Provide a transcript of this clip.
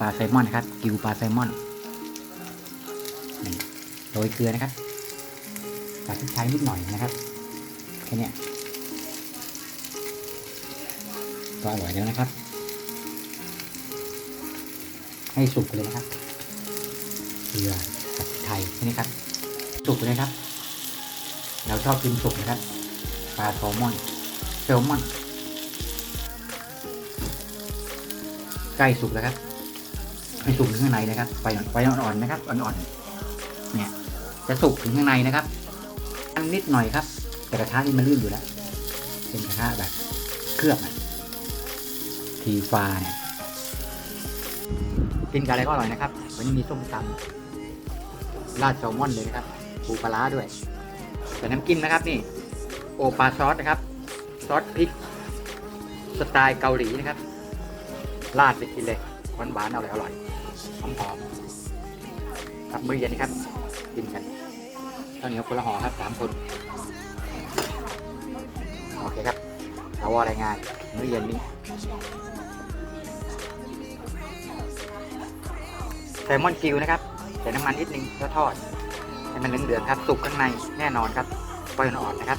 ปลาแซลมอนนะครับ กิวปลาแซลมอนโรยเกลือนะครับใส่พริกไทยนิดหน่อยนะครับแค่นี้ก็อร่อยแล้วนะครับ ให้สุกเลยนะครับเกลือกับพริกไทยแค่นี้ครับ สุกเลยครับ เราชอบกินสุกนะครับปลาแซลมอนแซลมอนใกล้สุกแล้วครับ ให้สุกถึงข้างในนะครับไฟไฟอ่อนๆนะครับอ่อนๆเนี่ยจะสุกถึงข้างในนะครับอันนิดหน่อยครับ แต่กระทะนี่มันลื่นอยู่แล้วเป็นกระทะแบบเคลือบทีฟ้าเนี่ยกินกับอะไรก็อร่อยนะครับ วันนี้มีส้มตำราดแซลมอนเลยนะครับปูปลาด้วยแต่น้ำจิ้มนะครับนี่ โอปาซอสนะครับ ซอสพริก สไตล์เกาหลีนะครับ ราดไปกินเลย หวานหวานๆอร่อยอร่อยหอมหอมๆครับมื้อเย็นนะครับ กินกันข้าวเหนียวคนละห่อครับสามคนโอเคครับเอาวอรายงานมื้อเย็นนี้แซลมอนกิวนะครับใส่น้ำมันนิดนึงแล้วทอดให้มันเหลืองๆครับสุกข้างในแน่นอนครับไฟอ่อนๆนะครับ